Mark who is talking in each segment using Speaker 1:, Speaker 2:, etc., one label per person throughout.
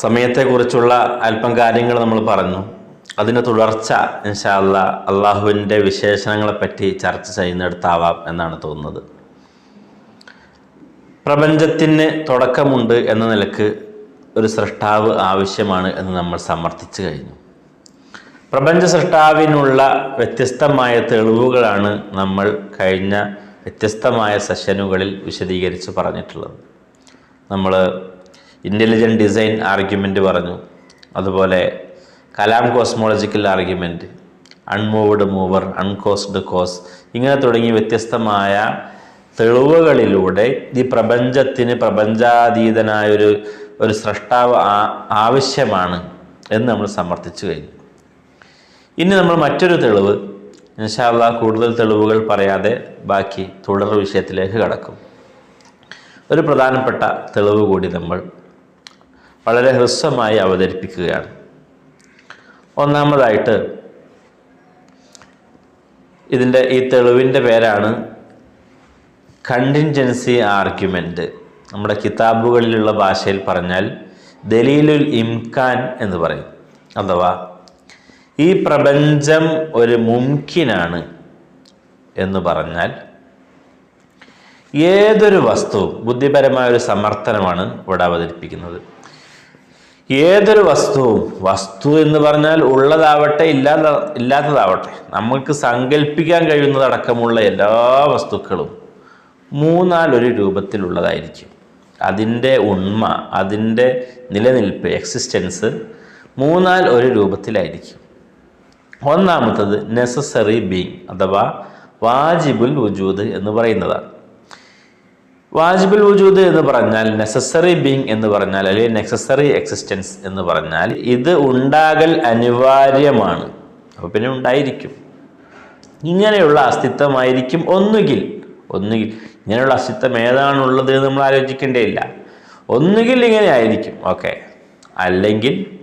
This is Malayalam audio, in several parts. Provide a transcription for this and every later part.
Speaker 1: സമയത്തെക്കുറിച്ചുള്ള അല്പം കാര്യങ്ങൾ നമ്മൾ പറഞ്ഞു. അതിന്റെ തുടർച്ച ഇൻഷാല്ല അള്ളാഹുവിന്റെ വിശേഷണങ്ങളെപ്പറ്റി ചർച്ച ചെയ്യുന്നിടത്താവാം എന്നാണ് തോന്നുന്നത്. പ്രപഞ്ചത്തിന് തുടക്കമുണ്ട് എന്ന നിലയ്ക്ക് ഒരു സൃഷ്ടാവ് ആവശ്യമാണ് എന്ന് നമ്മൾ സമർത്ഥിച്ചു കഴിഞ്ഞു. പ്രപഞ്ച സൃഷ്ടാവിനുള്ള വ്യത്യസ്തമായ തെളിവുകളാണ് നമ്മൾ കഴിഞ്ഞ വ്യത്യസ്തമായ സെഷനുകളിൽ വിശദീകരിച്ച് പറഞ്ഞിട്ടുള്ളത്. നമ്മൾ ഇന്റലിജന്റ് ഡിസൈൻ ആർഗ്യുമെന്റ് പറഞ്ഞു. അതുപോലെ kalam cosmological argument unmoved mover uncaused cause ഇങ്ങനെ തുടങ്ങി വ്യത്യസ്തമായ തെളിവുകളിലൂടെ ഈ പ്രപഞ്ചത്തിന് പ്രപഞ്ചാതീതനായൊരു ഒരു സൃഷ്ടാവ് ആവശ്യമാണ് എന്ന് നമ്മൾ സമർത്ഥിച്ചു കഴിഞ്ഞു. ഇനി നമ്മൾ മറ്റൊരു തെളിവ് ഇൻഷാല്ല കൂടുതൽ തെളിവുകൾ പറയാതെ ബാക്കി തുടർ വിഷയത്തിലേക്ക് കടക്കും. ഒരു പ്രധാനപ്പെട്ട തെളിവ് കൂടി നമ്മൾ വളരെ ഹ്രസ്വമായി അവതരിപ്പിക്കുകയാണ്. ഒന്നാമതായിട്ട് ഇതിന്റെ ഈ തെളിവിന്റെ പേരാണ് കണ്ടിൻജൻസി ആർഗ്യുമെന്റ് നമ്മുടെ കിതാബുകളിലുള്ള ഭാഷയിൽ പറഞ്ഞാൽ ദലീലുൽ ഇംകാൻ എന്ന് പറയും. അഥവാ ഈ പ്രപഞ്ചം ഒരു മുംകിനാണ് എന്ന് പറഞ്ഞാൽ ഏതൊരു വസ്തുവും ബുദ്ധിപരമായ ഒരു സമർത്ഥനമാണ് ഇവിടെ അവതരിപ്പിക്കുന്നത്. ഏതൊരു വസ്തുവും വസ്തു എന്ന് പറഞ്ഞാൽ ഉള്ളതാവട്ടെ ഇല്ലാത്ത ഇല്ലാത്തതാവട്ടെ നമുക്ക് സങ്കല്പിക്കാൻ കഴിയുന്നതടക്കമുള്ള എല്ലാ വസ്തുക്കളും മൂന്നാലൊരു രൂപത്തിലുള്ളതായിരിക്കും. അതിന്റെ ഉണ്മ അതിന്റെ നിലനിൽപ്പ് എക്സിസ്റ്റൻസ് മൂന്നാൽ ഒരു രൂപത്തിലായിരിക്കും. ഒന്നാമത്തത് നെസസറി ബീങ് അഥവാ വാജിബുൽ വുജൂദ് എന്ന് പറയുന്നതാണ്. വാജിബുൽ വുജൂദ് എന്ന് പറഞ്ഞാൽ നെസസറി ബീങ് എന്ന് പറഞ്ഞാൽ അല്ലെങ്കിൽ നെസസറി എക്സിസ്റ്റൻസ് എന്ന് പറഞ്ഞാൽ ഇത് ഉണ്ടാകൽ അനിവാര്യമാണ്. അപ്പോൾ പിന്നെ ഉണ്ടായിരിക്കും. ഇങ്ങനെയുള്ള അസ്തിത്വമായിരിക്കും ഒന്നുകിൽ. ഒന്നുകിൽ. ഇങ്ങനെയുള്ള അസ്തിത്വം ഏതാണുള്ളത് നമ്മൾ ആലോചിക്കേണ്ടേയില്ല. ഒന്നുകിൽ ഇങ്ങനെ ആയിരിക്കും. ഓക്കെ. അല്ലെങ്കിൽ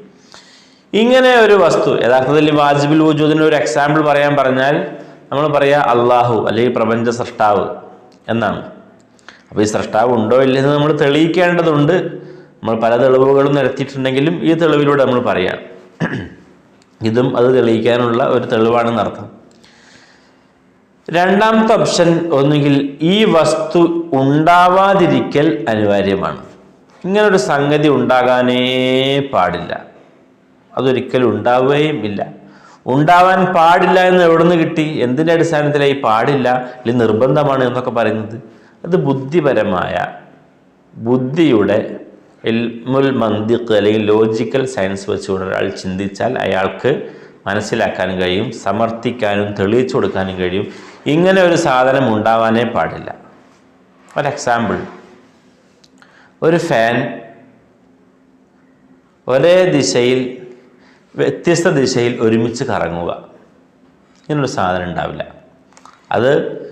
Speaker 1: ഇങ്ങനെ ഒരു വസ്തു യഥാർത്ഥത്തിൽ വാജിബുൽ വജൂദിന് ഒരു എക്സാമ്പിൾ പറയാൻ പറഞ്ഞാൽ നമ്മൾ പറയാ അള്ളാഹു അല്ലെങ്കിൽ പ്രപഞ്ച സൃഷ്ടാവ് എന്നാണ്. അപ്പോൾ ഈ സൃഷ്ടാവ് ഉണ്ടോ ഇല്ലെന്ന് നമ്മൾ തെളിയിക്കേണ്ടതുണ്ട്. നമ്മൾ പല തെളിവുകളും നിരത്തിയിട്ടുണ്ടെങ്കിലും ഈ തെളിവിലൂടെ നമ്മൾ പറയാം. ഇതും അത് തെളിയിക്കാനുള്ള ഒരു തെളിവാണെന്ന് അർത്ഥം. രണ്ടാമത്തെ ഓപ്ഷൻ ഒന്നുകിൽ ഈ വസ്തു ഉണ്ടാവാതിരിക്കൽ അനിവാര്യമാണ്. ഇങ്ങനൊരു സംഗതി ഉണ്ടാകാനേ പാടില്ല. അതൊരിക്കലും ഉണ്ടാവുകയും ഇല്ല. ഉണ്ടാവാൻ പാടില്ല എന്ന് എവിടെ നിന്ന് കിട്ടി? എന്തിന്റെ അടിസ്ഥാനത്തിലായി പാടില്ല? അല്ലെങ്കിൽ നിർബന്ധമാണ് എന്നൊക്കെ പറയുന്നത്. അത് ബുദ്ധിപരമായ ബുദ്ധിയുടെ ഇൽമുൽ മന്ദിക്ക് അല്ലെങ്കിൽ ലോജിക്കൽ സയൻസ് വെച്ചുകൊണ്ട് ഒരാൾ ചിന്തിച്ചാൽ അയാൾക്ക് മനസ്സിലാക്കാനും കഴിയും സമർത്ഥിക്കാനും തെളിയിച്ചു കൊടുക്കാനും കഴിയും. ഇങ്ങനെ ഒരു സാധനം ഉണ്ടാവാനേ പാടില്ല. ഒരു എക്സാമ്പിൾ ഒരു ഫാൻ ഒരേ ദിശയിൽ വ്യത്യസ്ത ദിശയിൽ ഒരുമിച്ച് കറങ്ങുക. ഇങ്ങനൊരു സാധനം ഉണ്ടാവില്ല. അത്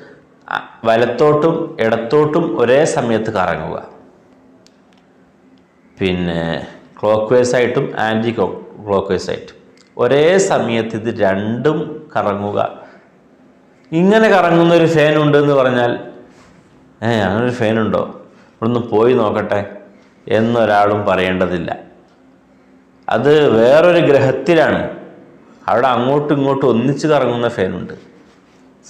Speaker 1: വലത്തോട്ടും ഇടത്തോട്ടും ഒരേ സമയത്ത് കറങ്ങുക. പിന്നെ ക്ലോക്ക് വൈസ് ആയിട്ടും ആന്റി ക്ലോക്ക് വൈസ് ആയിട്ടും. ഒരേ സമയത്ത് ഇത് രണ്ടും കറങ്ങുക. ഇങ്ങനെ കറങ്ങുന്ന ഒരു ഫാൻ ഉണ്ട് എന്ന് പറഞ്ഞാൽ ഏ അങ്ങനൊരു ഫാൻ ഉണ്ടോ? ഒന്ന് പോയി നോക്കട്ടെ എന്നൊരാളും പറയേണ്ടതില്ല. അത് വേറൊരു ഗ്രഹത്തിലാണ്. അവിടെ അങ്ങോട്ടും ഇങ്ങോട്ടും ഒന്നിച്ച് കറങ്ങുന്ന ഫാനുണ്ട്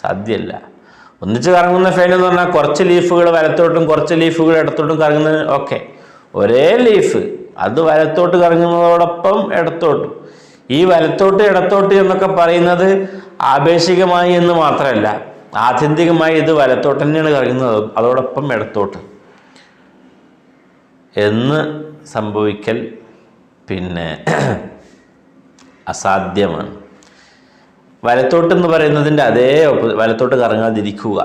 Speaker 1: സാധ്യമല്ല ഒന്നിച്ച് കറങ്ങുന്ന ഫാൻ എന്ന് പറഞ്ഞാൽ കുറച്ച് ലീഫുകൾ വലത്തോട്ടും കുറച്ച് ലീഫുകൾ ഇടത്തോട്ടും കറങ്ങുന്നത് ഓക്കെ ഒരേ ലീഫ് അത് വലത്തോട്ട് കറങ്ങുന്നതോടൊപ്പം ഇടത്തോട്ടും. ഈ വലത്തോട്ട് ഇടത്തോട്ട് എന്നൊക്കെ പറയുന്നത് ആപേക്ഷികമായി എന്ന് മാത്രമല്ല ആത്യന്തികമായി ഇത് വലത്തോട്ട് തന്നെയാണ് കറങ്ങുന്നത് അതോടൊപ്പം ഇടത്തോട്ട്. എന്ന് സംഭവിക്കൽ പിന്നെ അസാധ്യമാണ്. വലത്തോട്ട് എന്ന് പറയുന്നതിന്റെ അതേ വലത്തോട്ട് കറങ്ങാതിരിക്കുക.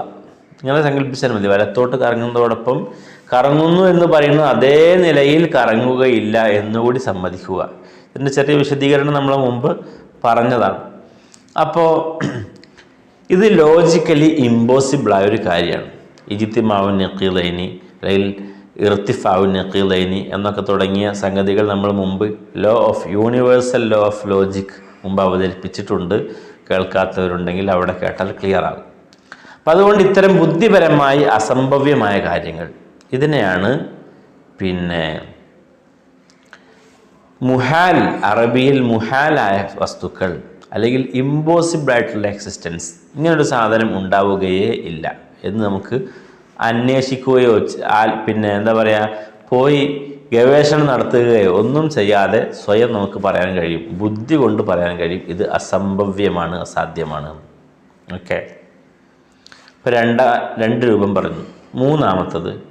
Speaker 1: ഇങ്ങനെ സങ്കല്പിച്ചാൽ മതി. വലത്തോട്ട് കറങ്ങുന്നതോടൊപ്പം കറങ്ങുന്നു എന്ന് പറയുന്നത് അതേ നിലയിൽ കറങ്ങുകയില്ല എന്നുകൂടി സമ്മതിക്കുക. ഇതിന്റെ ചെറിയ വിശദീകരണം നമ്മൾ മുമ്പ് പറഞ്ഞതാണ്. അപ്പോൾ ഇത് ലോജിക്കലി ഇമ്പോസിബിളായ ഒരു കാര്യമാണ്. ഇജിത്തിമാവ് നക്കീലൈനി അല്ലെങ്കിൽ ഇർത്തിഫാവ് നക്കീലൈനി എന്നൊക്കെ തുടങ്ങിയ സംഗതികൾ നമ്മൾ മുമ്പ് law of universal law of logic മുമ്പ് അവതരിപ്പിച്ചിട്ടുണ്ട്. കേൾക്കാത്തവരുണ്ടെങ്കിൽ അവിടെ കേട്ടാൽ ക്ലിയർ ആകും. അപ്പം അതുകൊണ്ട് ഇത്തരം ബുദ്ധിപരമായി അസംഭവ്യമായ കാര്യങ്ങൾ ഇതിനെയാണ് പിന്നെ മുഹാൽ അറബിയിൽ മുഹാലായ വസ്തുക്കൾ അല്ലെങ്കിൽ ഇമ്പോസിബിൾ ആയിട്ടുള്ള എക്സിസ്റ്റൻസ് ഇങ്ങനൊരു സാധനം ഉണ്ടാവുകയേ ഇല്ല എന്ന് നമുക്ക് അന്വേഷിക്കുകയോ പിന്നെ എന്താ പറയുക പോയി ഗവേഷണം നടത്തുകയോ ഒന്നും ചെയ്യാതെ സ്വയം നമുക്ക് പറയാൻ കഴിയും. ബുദ്ധി കൊണ്ട് പറയാൻ കഴിയും. ഇത് അസംഭവ്യമാണ് അസാധ്യമാണ്. ഓക്കെ. ഇപ്പോൾ രണ്ടാ രണ്ട് രൂപം പറഞ്ഞു. മൂന്നാമത്തത്.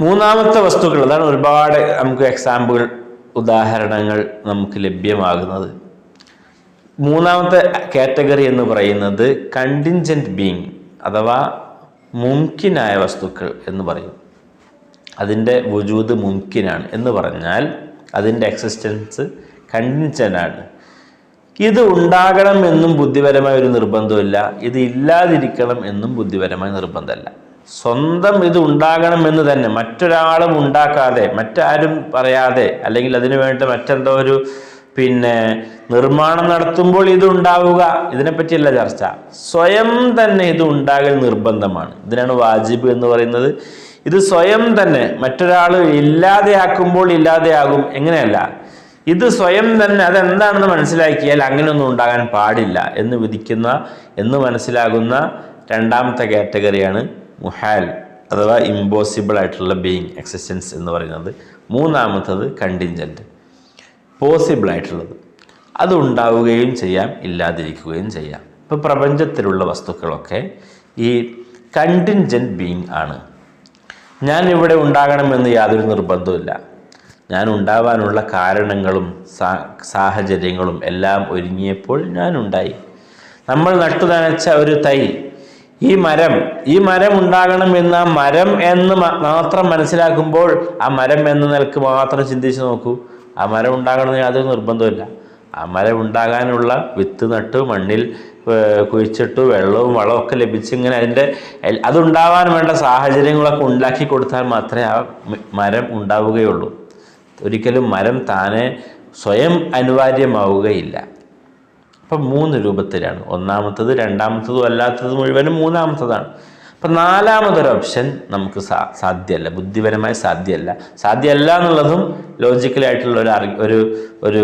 Speaker 1: മൂന്നാമത്തെ വസ്തുക്കൾ അതാണ് ഒരുപാട് നമുക്ക് എക്സാമ്പിൾ ഉദാഹരണങ്ങൾ നമുക്ക് ലഭ്യമാകുന്നത്. മൂന്നാമത്തെ കാറ്റഗറി എന്ന് പറയുന്നത് കണ്ടിൻജന്റ് ബീങ് അഥവാ മുംകിനായ വസ്തുക്കൾ എന്ന് പറയും. അതിന്റെ വുജൂദ് മുംകിനാണ് എന്ന് പറഞ്ഞാൽ അതിന്റെ എക്സിസ്റ്റൻസ് കണ്ടിൻജന്റ് ആണ്. ഇത് ഉണ്ടാകണം എന്നും ബുദ്ധിപരമായ ഒരു നിർബന്ധമില്ല ഇത് ഇല്ലാതിരിക്കണം എന്നും ബുദ്ധിപരമായ നിർബന്ധമല്ല. സ്വന്തം ഇത് ഉണ്ടാകണം എന്ന് തന്നെ മറ്റൊരാളും ഉണ്ടാക്കാതെ മറ്റാരും പറയാതെ അല്ലെങ്കിൽ അതിനു വേണ്ടി മറ്റെന്തോ ഒരു പിന്നെ നിർമ്മാണം നടത്തുമ്പോൾ ഇത് ഉണ്ടാവുക ഇതിനെപ്പറ്റിയല്ല ചർച്ച. സ്വയം തന്നെ ഇത് ഉണ്ടാകൽ നിർബന്ധമാണ്. ഇതിനാണ് വാജിബ് എന്ന് പറയുന്നത്. ഇത് സ്വയം തന്നെ മറ്റൊരാൾ ഇല്ലാതെയാക്കുമ്പോൾ ഇല്ലാതെയാകും എങ്ങനെയല്ല? ഇത് സ്വയം തന്നെ അതെന്താണെന്ന് മനസ്സിലാക്കിയാൽ അങ്ങനെയൊന്നും ഉണ്ടാകാൻ പാടില്ല എന്ന് വിധിക്കുന്ന എന്ന് മനസ്സിലാകുന്ന രണ്ടാമത്തെ കാറ്റഗറിയാണ് മുഹാൽ അഥവാ ഇമ്പോസിബിൾ ആയിട്ടുള്ള ബീയിങ് എക്സിസ്റ്റൻസ് എന്ന് പറയുന്നത്. മൂന്നാമത്തത് കണ്ടിഞ്ചന്റ് പോസിബിൾ ആയിട്ടുള്ളത്. അത് ഉണ്ടാവുകയും ചെയ്യാം ഇല്ലാതിരിക്കുകയും ചെയ്യാം. ഇപ്പോൾ പ്രപഞ്ചത്തിലുള്ള വസ്തുക്കളൊക്കെ ഈ കണ്ടിൻജന്റ് ബീയിങ് ആണ്. ഞാൻ ഇവിടെ ഉണ്ടാകണമെന്ന് യാതൊരു നിർബന്ധവുമില്ല. ഞാൻ ഉണ്ടാവാനുള്ള കാരണങ്ങളും സാഹചര്യങ്ങളും എല്ലാം ഒരുങ്ങിയപ്പോൾ ഞാൻ ഉണ്ടായി നമ്മൾ നട്ടു നനച്ച ഒരു തൈ. ഈ മരം ഈ മരം ഉണ്ടാകണം എന്ന് ആ മരം എന്ന് മാത്രം മനസ്സിലാക്കുമ്പോൾ ആ മരം എന്ന നിലയ്ക്ക് മാത്രം ചിന്തിച്ച് നോക്കൂ. ആ മരം ഉണ്ടാകണമെന്ന് യാതൊരു നിർബന്ധമില്ല ആ മരം ഉണ്ടാകാനുള്ള വിത്ത് നട്ടു മണ്ണിൽ കുഴിച്ചിട്ട് വെള്ളവും വളവും ഒക്കെ ലഭിച്ച് ഇങ്ങനെ അതിന്റെ അതുണ്ടാവാൻ വേണ്ട സാഹചര്യങ്ങളൊക്കെ ഉണ്ടാക്കി കൊടുത്താൽ മാത്രമേ ആ മരം ഉണ്ടാവുകയുള്ളൂ. ഒരിക്കലും മരം താനെ സ്വയം അനിവാര്യമാവുകയില്ല. അപ്പം മൂന്ന് രൂപത്തിലാണ്. ഒന്നാമത്തത് രണ്ടാമത്തതും അല്ലാത്തത് മുഴുവനും മൂന്നാമത്തതാണ്. അപ്പം നാലാമതൊരു ഓപ്ഷൻ നമുക്ക് സാ സാധ്യമല്ല ബുദ്ധിപരമായി സാധ്യമല്ല സാധ്യമല്ല എന്നുള്ളതും ലോജിക്കലായിട്ടുള്ള ഒരു ഒരു ഒരു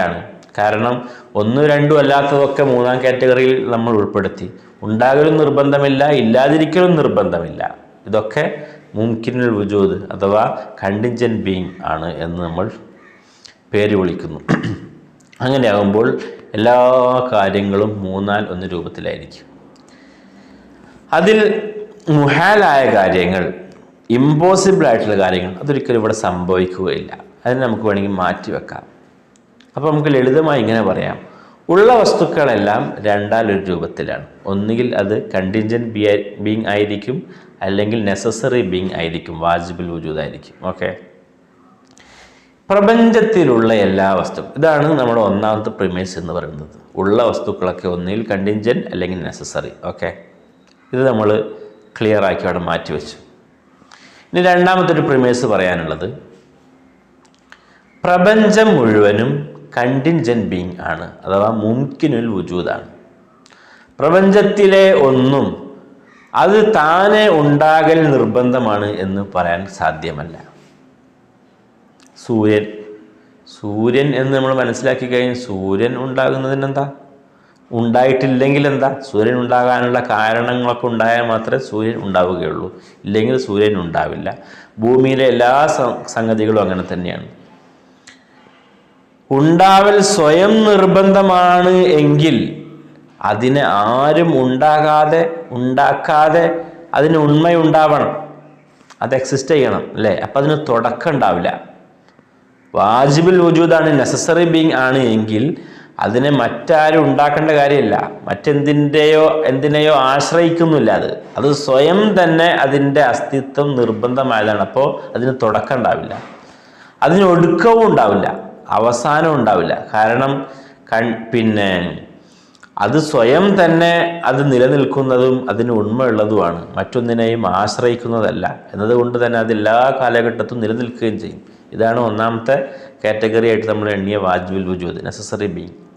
Speaker 1: ആണ്. കാരണം ഒന്നും രണ്ടും അല്ലാത്തതൊക്കെ മൂന്നാം കാറ്റഗറിയിൽ നമ്മൾ ഉൾപ്പെടുത്തി. ഉണ്ടാകലും നിർബന്ധമില്ല ഇല്ലാതിരിക്കലും നിർബന്ധമില്ല. ഇതൊക്കെ മുംകിനുൽ വുജൂദ് അഥവാ കണ്ടിഞ്ചൻ ബീങ് ആണ് എന്ന് നമ്മൾ പേര് വിളിക്കുന്നു. അങ്ങനെയാകുമ്പോൾ എല്ലാ കാര്യങ്ങളും മൂന്നാൽ ഒന്ന് രൂപത്തിലായിരിക്കും. അതിൽ മുഹാലായ കാര്യങ്ങൾ ഇമ്പോസിബിൾ ആയിട്ടുള്ള കാര്യങ്ങൾ അതൊരിക്കലും ഇവിടെ സംഭവിക്കുകയില്ല. അതിന് നമുക്ക് വേണമെങ്കിൽ മാറ്റി വെക്കാം. അപ്പോൾ നമുക്ക് ലളിതമായി ഇങ്ങനെ പറയാം. ഉള്ള വസ്തുക്കളെല്ലാം രണ്ടാലൊരു രൂപത്തിലാണ്. ഒന്നുകിൽ അത് കണ്ടിൻജന്റ് ബി ബീങ് ആയിരിക്കും അല്ലെങ്കിൽ നെസസറി ബീങ് ആയിരിക്കും വാജിബിൾ വജൂദായിരിക്കും. ഓക്കെ? പ്രപഞ്ചത്തിലുള്ള എല്ലാ വസ്തു ഇതാണ് നമ്മുടെ ഒന്നാമത്തെ പ്രിമേസ് എന്ന് പറയുന്നത്. ഉള്ള വസ്തുക്കളൊക്കെ ഒന്നിൽ കണ്ടിൻജൻ അല്ലെങ്കിൽ നെസസറി ഓക്കെ? ഇത് നമ്മൾ ക്ലിയർ ആക്കി അവിടെ മാറ്റി വെച്ചു. ഇനി രണ്ടാമത്തെ ഒരു പ്രിമേസ് പറയാനുള്ളത്. പ്രപഞ്ചം മുഴുവനും കണ്ടിൻജന്റ് ബീങ് ആണ് അഥവാ മുംകിനുൽ വുജൂദാണ്. പ്രപഞ്ചത്തിലെ ഒന്നും അത് താനെ ഉണ്ടാകൽ നിർബന്ധമാണ് എന്ന് പറയാൻ സാധ്യമല്ല. സൂര്യൻ സൂര്യൻ എന്ന് നമ്മൾ മനസ്സിലാക്കി കഴിഞ്ഞാൽ സൂര്യൻ ഉണ്ടാകുന്നതിനെന്താ? ഉണ്ടായിട്ടില്ലെങ്കിൽ എന്താ സൂര്യൻ ഉണ്ടാകാനുള്ള കാരണങ്ങളൊക്കെ ഉണ്ടായാൽ മാത്രമേ സൂര്യൻ ഉണ്ടാവുകയുള്ളൂ. ഇല്ലെങ്കിൽ സൂര്യൻ ഉണ്ടാവില്ല. ഭൂമിയിലെ എല്ലാ സംഗതികളും അങ്ങനെ തന്നെയാണ്. ഉണ്ടാവൽ സ്വയം നിർബന്ധമാണ് എങ്കിൽ അതിനെ ആരും ഉണ്ടാകാതെ ഉണ്ടാക്കാതെ അതിന് ഉണ്മയുണ്ടാവണം. അത് എക്സിസ്റ്റ് ചെയ്യണം അല്ലേ? അപ്പം അതിന് തുടക്കം ഉണ്ടാവില്ല. വാജിബിൽ വജൂദാണ് നെസസറി ബീങ് ആണ് എങ്കിൽ അതിനെ മറ്റാരും ഉണ്ടാക്കേണ്ട കാര്യമില്ല. മറ്റെന്തിന്റെയോ എന്തിനെയോ ആശ്രയിക്കുന്നില്ല അത്. അത് സ്വയം തന്നെ അതിന്റെ അസ്തിത്വം നിർബന്ധമായതാണ്. അപ്പോൾ അതിന് തുടക്കം ഉണ്ടാവില്ല. അതിന് ഒടുക്കവും ഉണ്ടാവില്ല. അവസാനം ഉണ്ടാവില്ല. കാരണം കൺ പിന്നെ അത് സ്വയം തന്നെ അത് നിലനിൽക്കുന്നതും അതിന് ഉണ്മയുള്ളതുമാണ്. മറ്റൊന്നിനെയും ആശ്രയിക്കുന്നതല്ല. എന്നതുകൊണ്ട് തന്നെ അത് എല്ലാ കാലഘട്ടത്തും നിലനിൽക്കുകയും ചെയ്യും. ഇതാണ് ഒന്നാമത്തെ കാറ്റഗറി ആയിട്ട് നമ്മൾ എണ്ണിയ വാജ്ബുൽ വുജൂദ് നെസസറി ബീങ്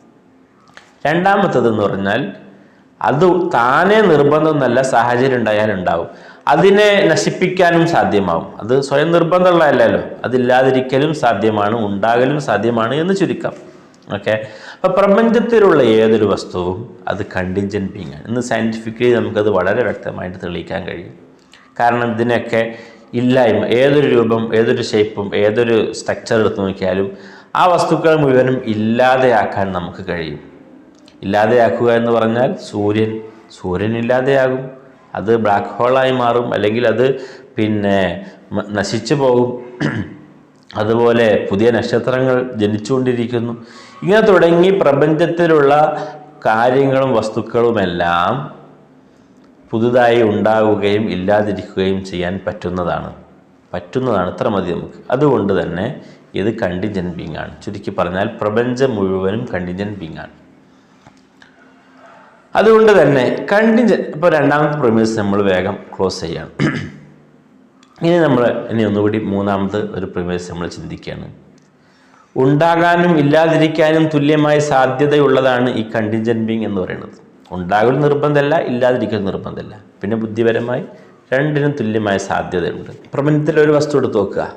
Speaker 1: രണ്ടാമത്തത് എന്ന് പറഞ്ഞാൽ അത് താനേ നിർബന്ധമൊന്നല്ല സാഹചര്യം ഉണ്ടായാൽ ഉണ്ടാവും അതിനെ നശിപ്പിക്കാനും സാധ്യമാവും. അത് സ്വയം നിർബന്ധമുള്ളതല്ലല്ലോ. അതില്ലാതിരിക്കലും സാധ്യമാണ് ഉണ്ടാകലും സാധ്യമാണ് എന്ന് ചുരുക്കാം. ഓക്കെ? അപ്പോൾ പ്രപഞ്ചത്തിലുള്ള ഏതൊരു വസ്തുവും അത് കണ്ടിഞ്ചൻ ബീങ് ആണ്. ഇന്ന് സയന്റിഫിക്കലി നമുക്കത് വളരെ വ്യക്തമായിട്ട് തെളിയിക്കാൻ കഴിയും. കാരണം ഇതിനൊക്കെ ഇല്ലായ്മ ഏതൊരു രൂപം ഏതൊരു ഷേപ്പും ഏതൊരു സ്ട്രക്ചർ എടുത്ത് നോക്കിയാലും ആ വസ്തുക്കൾ മുഴുവനും ഇല്ലാതെയാക്കാൻ നമുക്ക് കഴിയും. ഇല്ലാതെയാക്കുക എന്ന് പറഞ്ഞാൽ സൂര്യൻ സൂര്യൻ ഇല്ലാതെയാകും. അത് ബ്ലാക്ക് ഹോളായി മാറും. അല്ലെങ്കിൽ അത് പിന്നെ നശിച്ചു പോകും. അതുപോലെ പുതിയ നക്ഷത്രങ്ങൾ ജനിച്ചുകൊണ്ടിരിക്കുന്നു. ഇങ്ങനെ തുടങ്ങി പ്രപഞ്ചത്തിലുള്ള കാര്യങ്ങളും വസ്തുക്കളുമെല്ലാം പുതുതായി ഉണ്ടാവുകയും ഇല്ലാതിരിക്കുകയും ചെയ്യാൻ പറ്റുന്നതാണ്. പറ്റുന്നതാണ്. ഇത്ര മതി നമുക്ക്. അതുകൊണ്ട് തന്നെ ഇത് കണ്ടിജൻ ബീങ് ആണ്. ചുരുക്കി പറഞ്ഞാൽ പ്രപഞ്ചം മുഴുവനും കണ്ടിജൻ ബീങ് ആണ്. അതുകൊണ്ട് തന്നെ കണ്ടിജൻ ഇപ്പോൾ രണ്ടാമത്തെ പ്രമിസ് നമ്മൾ വേഗം ക്ലോസ് ചെയ്യണം. ഇനി നമ്മൾ ഇനി ഒന്നുകൂടി മൂന്നാമത് ഒരു പ്രമിസ് നമ്മൾ ചിന്തിക്കുകയാണ്. ഉണ്ടാകാനും ഇല്ലാതിരിക്കാനും തുല്യമായ സാധ്യതയുള്ളതാണ് ഈ കണ്ടിജൻ ബീങ് എന്ന് പറയുന്നത്. ഉണ്ടാകൽ നിർബന്ധമല്ല ഇല്ലാതിരിക്കൽ നിർബന്ധമല്ല. പിന്നെ ബുദ്ധിപരമായി രണ്ടിനും തുല്യമായ സാധ്യതയുണ്ട്. പ്രപഞ്ചത്തിൽ ഒരു വസ്തു എടുത്ത് നോക്കുക.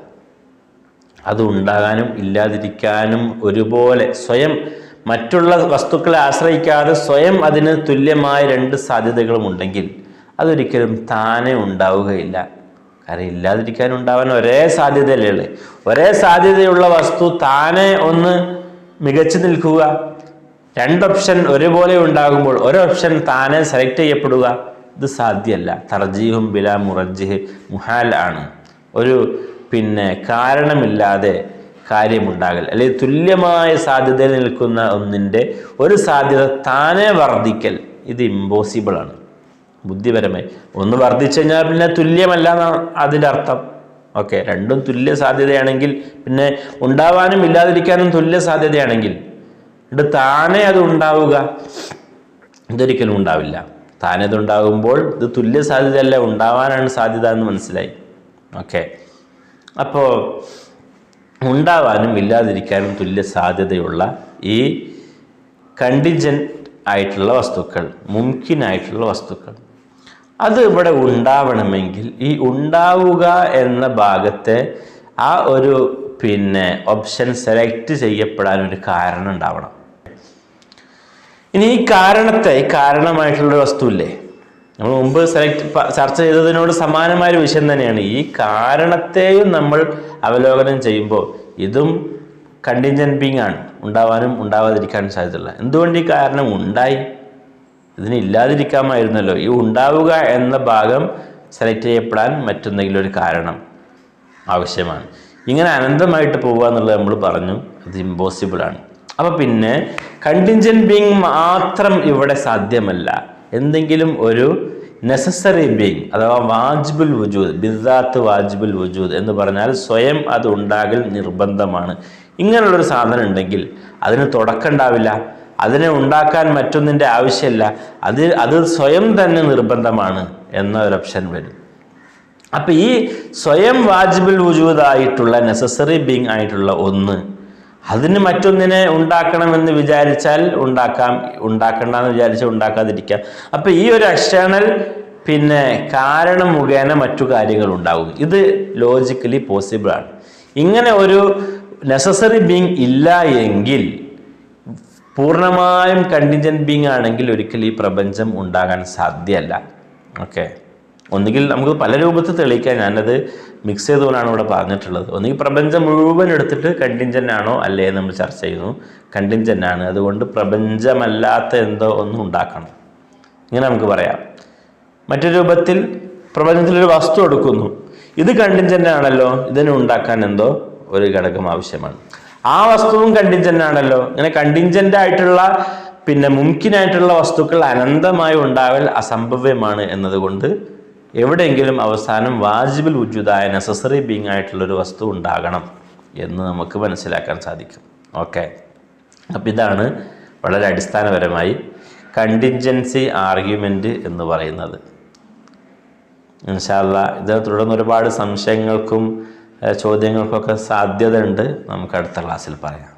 Speaker 1: അത് ഉണ്ടാകാനും ഇല്ലാതിരിക്കാനും ഒരുപോലെ സ്വയം മറ്റുള്ള വസ്തുക്കളെ ആശ്രയിക്കാതെ സ്വയം അതിന് തുല്യമായ രണ്ട് സാധ്യതകളും ഉണ്ടെങ്കിൽ അതൊരിക്കലും താനെ ഉണ്ടാവുകയില്ല. കാരണം ഇല്ലാതിരിക്കാൻ ഉണ്ടാവാൻ ഒരേ സാധ്യതയല്ലേ ഒരേ സാധ്യതയുള്ള വസ്തു താനെ ഒന്ന് മികച്ചു നിൽക്കുക. രണ്ട് ഓപ്ഷൻ ഒരുപോലെ ഉണ്ടാകുമ്പോൾ ഒരു ഓപ്ഷൻ താനെ സെലക്ട് ചെയ്യപ്പെടുക. ഇത് സാധ്യമല്ല. തർജീഹും ബില മുറജിഹ് മുഹാൽ ആണ്. ഒരു പിന്നെ കാരണമില്ലാതെ കാര്യമുണ്ടാകൽ. അല്ലെങ്കിൽ തുല്യമായ സാധ്യതയിൽ നിൽക്കുന്ന ഒന്നിന്റെ ഒരു സാധ്യത താനെ വർദ്ധിക്കൽ ഇത് ഇമ്പോസിബിൾ ആണ്. ബുദ്ധിപരമായി. ഒന്ന് വർദ്ധിച്ചു കഴിഞ്ഞാൽ പിന്നെ തുല്യമല്ല എന്നാണ് അതിന്റെ അർത്ഥം. ഓക്കെ രണ്ടും തുല്യ സാധ്യതയാണെങ്കിൽ പിന്നെ ഉണ്ടാവാനും ഇല്ലാതിരിക്കാനും തുല്യ സാധ്യതയാണെങ്കിൽ ഇത് താനേ അത് ഉണ്ടാവുക. ഇതൊരിക്കലും ഉണ്ടാവില്ല. താനേ അത് ഉണ്ടാകുമ്പോൾ ഇത് തുല്യ സാധ്യതയല്ല ഉണ്ടാവാനാണ് സാധ്യത എന്ന് മനസ്സിലായി. ഓക്കെ. അപ്പോൾ ഉണ്ടാവാനും ഇല്ലാതിരിക്കാനും തുല്യ സാധ്യതയുള്ള ഈ കണ്ടിജൻ ആയിട്ടുള്ള വസ്തുക്കൾ മുംകിനായിട്ടുള്ള വസ്തുക്കൾ. അത് ഇവിടെ ഉണ്ടാവണമെങ്കിൽ ഈ ഉണ്ടാവുക എന്ന ഭാഗത്തെ ആ ഒരു പിന്നെ ഓപ്ഷൻ സെലക്ട് ചെയ്യപ്പെടാൻ ഒരു കാരണം ഉണ്ടാവണം. ഇനി ഈ കാരണത്തെ കാരണമായിട്ടുള്ള ഒരു വസ്തുവില്ലേ? നമ്മൾ മുമ്പ് സെലക്ട് ചർച്ച ചെയ്തതിനോട് സമാനമായ ഒരു വിഷയം തന്നെയാണ്. ഈ കാരണത്തെയും നമ്മൾ അവലോകനം ചെയ്യുമ്പോൾ ഇതും കണ്ടിഞ്ചൻ ബീങ് ആണ്. ഉണ്ടാവാനും ഉണ്ടാവാതിരിക്കാനും സാധ്യതയുള്ള. എന്തുകൊണ്ട് ഈ കാരണം ഉണ്ടായി? ഇതിന് ഇല്ലാതിരിക്കാമായിരുന്നല്ലോ. ഈ ഉണ്ടാവുക എന്ന ഭാഗം സെലക്ട് ചെയ്യപ്പെടാൻ മറ്റെന്തെങ്കിലും ഒരു കാരണം ആവശ്യമാണ്. ഇങ്ങനെ അനന്തമായിട്ട് പോവുക എന്നുള്ളത് നമ്മൾ പറഞ്ഞു. അത് ഇമ്പോസിബിൾ ആണ്. അപ്പോൾ പിന്നെ കണ്ടിഞ്ചൻ ബീങ് മാത്രം ഇവിടെ സാധ്യമല്ല. എന്തെങ്കിലും ഒരു നെസസറി ബീങ് അഥവാ വാജിബുൽ വജൂദ് ബിദാത്ത് വാജിബുൽ വജൂദ് എന്ന് പറഞ്ഞാൽ സ്വയം അത് ഉണ്ടാകൽ നിർബന്ധമാണ്. ഇങ്ങനെയുള്ളൊരു സാധനം ഉണ്ടെങ്കിൽ അതിന് തുടക്കം ഉണ്ടാവില്ല അതിനെ ഉണ്ടാക്കാൻ മറ്റൊന്നിന്റെ ആവശ്യമില്ല അത് അത് സ്വയം തന്നെ നിർബന്ധമാണ് എന്ന ഒരു ഓപ്ഷൻ വരും. അപ്പം ഈ സ്വയം വാജിബിൾ വുജൂദായിട്ടുള്ള നെസസറി ബീങ് ആയിട്ടുള്ള ഒന്ന് അതിന് മറ്റൊന്നിനെ ഉണ്ടാക്കണമെന്ന് വിചാരിച്ചാൽ ഉണ്ടാക്കാം ഉണ്ടാക്കണ്ടെന്ന് വിചാരിച്ചാൽ ഉണ്ടാക്കാതിരിക്കാം. അപ്പം ഈ ഒരു എക്സ്റ്റേണൽ പിന്നെ കാരണം മുഖേന മറ്റു കാര്യങ്ങൾ ഉണ്ടാകും. ഇത് ലോജിക്കലി പോസിബിൾ ആണ്. ഇങ്ങനെ ഒരു നെസസറി ബീങ് ഇല്ല എങ്കിൽ പൂർണമായും കണ്ടിജൻ ബീങ് ആണെങ്കിൽ ഒരിക്കലും ഈ പ്രപഞ്ചം ഉണ്ടാകാൻ സാധ്യമല്ല ഓക്കെ ഒന്നുകിൽ നമുക്ക് പല രൂപത്തിൽ തെളിയിക്കാൻ ഞാനത് മിക്സ് ചെയ്തുകൊണ്ടാണ് ഇവിടെ പറഞ്ഞിട്ടുള്ളത്. ഒന്നുകിൽ പ്രപഞ്ചം മുഴുവൻ എടുത്തിട്ട് കണ്ടിഞ്ചൻ ആണോ അല്ലേ നമ്മൾ ചർച്ച ചെയ്യുന്നു. കണ്ടിഞ്ചൻ ആണ്. അതുകൊണ്ട് പ്രപഞ്ചമല്ലാത്ത എന്തോ ഒന്നും ഉണ്ടാക്കണം. ഇങ്ങനെ നമുക്ക് പറയാം. മറ്റൊരു രൂപത്തിൽ പ്രപഞ്ചത്തിലൊരു വസ്തു എടുക്കുന്നു. ഇത് കണ്ടിഞ്ചന്റ് ആണല്ലോ. ഇതിനെ ഉണ്ടാക്കാൻ എന്തോ ഒരു ഘടകം ആവശ്യമാണ്. ആ വസ്തുവും കണ്ടിഞ്ചന്റ് ആണല്ലോ. ഇങ്ങനെ കണ്ടിഞ്ചന്റ് ആയിട്ടുള്ള പിന്നെ മുംകിനായിട്ടുള്ള വസ്തുക്കൾ അനന്തമായി ഉണ്ടാവൽ അസംഭവ്യമാണ് എന്നതുകൊണ്ട് എവിടെയെങ്കിലും അവസാനം വാജിബിൽ ഉജ്ജുതായ നെസസറി ബീങ് ആയിട്ടുള്ളൊരു വസ്തു ഉണ്ടാകണം എന്ന് നമുക്ക് മനസ്സിലാക്കാൻ സാധിക്കും. ഓക്കെ അപ്പം ഇതാണ് വളരെ അടിസ്ഥാനപരമായി കണ്ടിൻജൻസി ആർഗ്യുമെന്റ് എന്ന് പറയുന്നത്. ഇൻഷാല്ല ഇത് തുടർന്ന് ഒരുപാട് സംശയങ്ങൾക്കും ചോദ്യങ്ങൾക്കൊക്കെ സാധ്യതയുണ്ട്. നമുക്ക് അടുത്ത ക്ലാസ്സിൽ പറയാം.